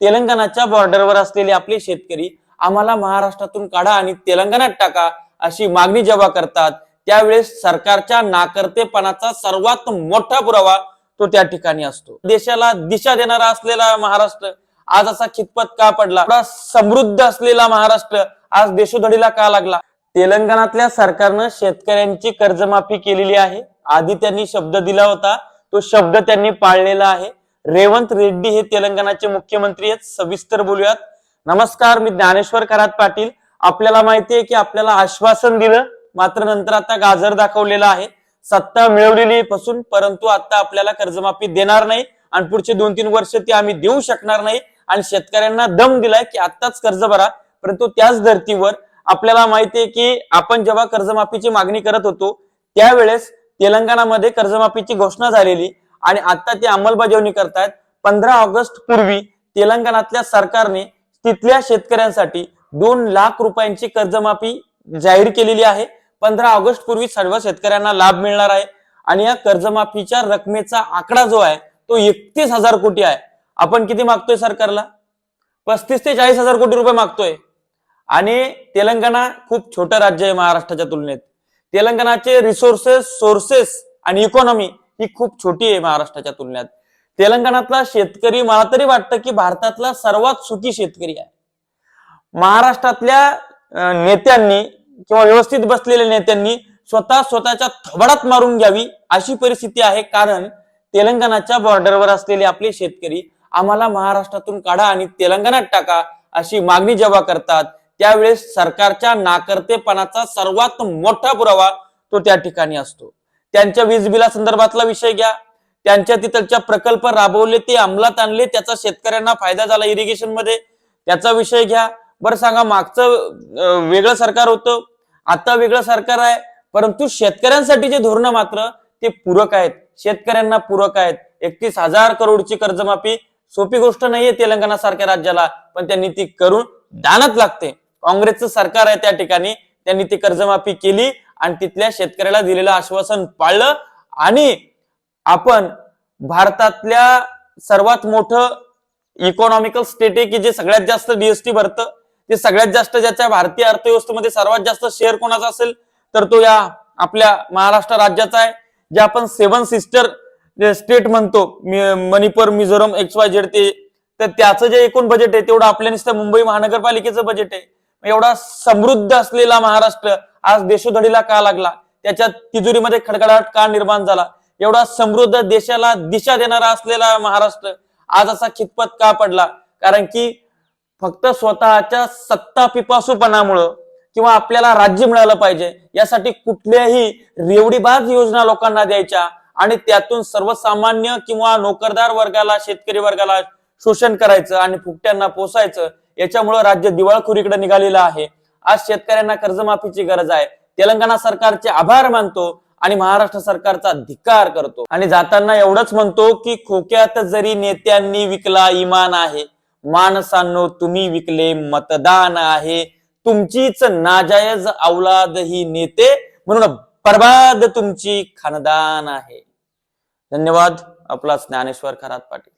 तेलंगणाच्या बॉर्डरवर असलेले आपले शेतकरी आम्हाला महाराष्ट्रातून काढा आणि तेलंगणात टाका अशी मागणी जेव्हा करतात त्यावेळेस सरकारच्या नाकर्तेपणाचा सर्वात मोठा पुरावा तो त्या ठिकाणी असतो. देशाला दिशा देणारा असलेला महाराष्ट्र आज असा खितपत का पडला? समृद्ध असलेला महाराष्ट्र आज देशोधडीला का लागला? तेलंगणातल्या सरकारनं शेतकऱ्यांची कर्जमाफी केलेली आहे. आधी त्यांनी शब्द दिला होता तो शब्द त्यांनी पाळलेला आहे. रेवंत रेड्डी हे तेलंगणाचे मुख्यमंत्री आहेत. सविस्तर बोलूयात. नमस्कार मी ज्ञानेश्वर करात पाटील. आपल्याला माहिती आहे की आपल्याला आश्वासन दिलं मात्र नंतर आता गाजर दाखवलेला आहे. सत्ता मिळवलेली पासून परंतु आता आपल्याला कर्जमाफी देणार नाही आणि पुढचे दोन तीन वर्ष ती आम्ही देऊ शकणार नाही आणि शेतकऱ्यांना दम दिलाय की आत्ताच कर्ज भरा. परंतु त्याच धर्तीवर आपल्याला माहिती आहे की आपण जेव्हा कर्जमाफीची मागणी करत होतो त्यावेळेस तेलंगणामध्ये कर्जमाफीची घोषणा झालेली आणि आता ते अंमलबजावणी करतायत. पंधरा ऑगस्ट पूर्वी तेलंगणातल्या सरकारने तिथल्या शेतकऱ्यांसाठी दोन लाख रुपयांची कर्जमाफी जाहीर केलेली आहे. पंधरा ऑगस्ट पूर्वी सर्व शेतकऱ्यांना लाभ मिळणार आहे. आणि या कर्जमाफीच्या रकमेचा आकडा जो आहे तो एकतीस हजार कोटी आहे. आपण किती मागतोय सरकारला? पस्तीस ते चाळीस हजार कोटी रुपये मागतोय. आणि तेलंगणा खूप छोटं राज्य आहे महाराष्ट्राच्या तुलनेत. तेलंगणाचे रिसोर्सेस सोर्सेस आणि इकॉनॉमी ही खूप छोटी आहे महाराष्ट्राच्या तुलनेत. तेलंगणातला शेतकरी मला तरी वाटतं की भारतातला सर्वात सुखी शेतकरी आहे. महाराष्ट्रातल्या नेत्यांनी किंवा व्यवस्थित बसलेल्या नेत्यांनी स्वतः स्वतःच्या थबडात मारून घ्यावी अशी परिस्थिती आहे. कारण तेलंगणाच्या बॉर्डरवर असलेले आपले शेतकरी आम्हाला महाराष्ट्रातून काढा आणि तेलंगणात टाका अशी मागणी जेव्हा करतात त्यावेळेस सरकारच्या नाकर्तेपणाचा सर्वात मोठा पुरावा तो त्या ठिकाणी असतो. त्यांच्या वीज बिला संदर्भातला विषय घ्या. त्यांच्या तिथलच्या प्रकल्प राबवले ते अंमलात आणले त्याचा शेतकऱ्यांना फायदा झाला इरिगेशनमध्ये. त्याचा विषय घ्या. बरं सांगा मागचं वेगळं सरकार होतं. आता वेगळं सरकार आहे. परंतु शेतकऱ्यांसाठी जे धोरणं मात्र ते पूरक आहेत. शेतकऱ्यांना पूरक आहेत. एकतीस हजार करोडची कर्जमाफी सोपी गोष्ट नाहीये तेलंगणा सारख्या राज्याला पण त्यांनी ती करून दानच लागते. काँग्रेसचं सरकार आहे त्या ठिकाणी. त्यांनी ती कर्जमाफी केली. आणि तिथल्या शेतकऱ्याला दिलेलं आश्वासन पाळलं आणि आपण भारतातल्या सर्वात मोठं इकॉनॉमिकल स्टेट आहे की जे सगळ्यात जास्त जीएसटी भरतं ते सगळ्यात जास्त ज्याच्या भारतीय अर्थव्यवस्थेमध्ये सर्वात जास्त शेअर कोणाचा असेल तर तो या आपल्या महाराष्ट्र राज्याचा आहे जे आपण सेवन सिस्टर स्टेट म्हणतो Manipur Mizoram X Y Z ते तर त्याचं जे एकूण बजेट आहे तेवढं आपल्या नुसतं मुंबई महानगरपालिकेचं बजेट आहे. म्हणजे एवढा समृद्ध असलेला महाराष्ट्र आज देशोधडीला का लागला? त्याच्या तिजोरीमध्ये खडखडाट का निर्माण झाला? एवढा समृद्ध देशाला दिशा देणारा असलेला महाराष्ट्र आज असा खितपत का पडला? कारण की फक्त स्वतःच्या सत्ता पिपासूपणामुळं किंवा आपल्याला राज्य मिळालं पाहिजे यासाठी कुठल्याही रेवडीबाज योजना लोकांना द्यायच्या आणि त्यातून सर्वसामान्य किंवा नोकरदार वर्गाला शेतकरी वर्गाला शोषण करायचं आणि फुकट्यांना पोसायचं याच्यामुळे राज्य दिवाळखोरीकडे निघालेलं आहे. आज शेतकऱ्यांना कर्जमाफीची गरज आहे. तेलंगणा सरकारचे आभार मानतो आणि महाराष्ट्र सरकारचा धिक्कार करतो. आणि जाताना एवढंच म्हणतो की खोक्यात जरी नेत्यांनी विकला इमान आहे माणसांनो तुम्ही विकले मतदान आहे. तुमचीच नाजायज औलाद ही नेते म्हणून बर्बाद तुमची खानदान आहे. धन्यवाद. आपला ज्ञानेश्वर खरात पाटील.